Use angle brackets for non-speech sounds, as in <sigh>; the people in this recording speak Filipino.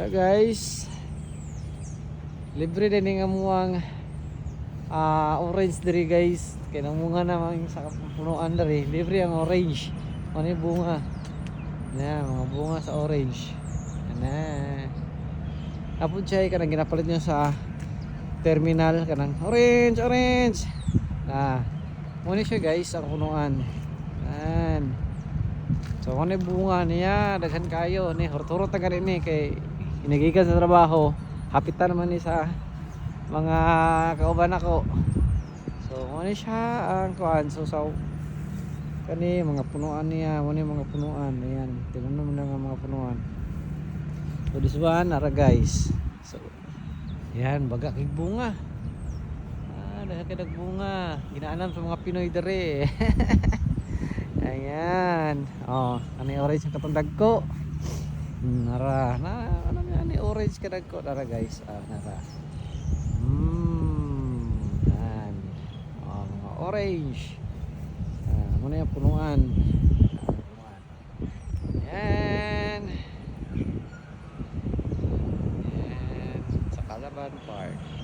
Wala guys. Libre din yung amuang ah, orange diri guys. Kaya nang bunga naman sa punuan diri. Libre ang orange. Ano yung bunga? Yan, mga bunga sa orange. Yan na. Apod siya, kanang ginapalit nyo sa terminal. Kanang orange, orange. Ah, muna siya guys, ang punuan. Yan. So ano yung bunga niya, daghan kayo ni horturot ta ni kay inagikan sa trabaho. Hapitan naman ni sa mga kauban ako. So ano siya ang kuan so sa kani mga punuan niya, ano yung mga punuan. Ayan, tingnan mo ang mga punuan. So this one, ara guys. So yan, baga kay bunga. Ah, dahil kay bunga. Ginaanan sa mga Pinoy dere. <laughs> Ayan. Oh, ani orange ang katundag ko. Nara, na ano orange kadag ko nara guys. Ah, nara. Hmm. Yan. Oh, mga orange. Ah, muna yung. Ah, punuan. Yan. Yan. Sa Calaban Park.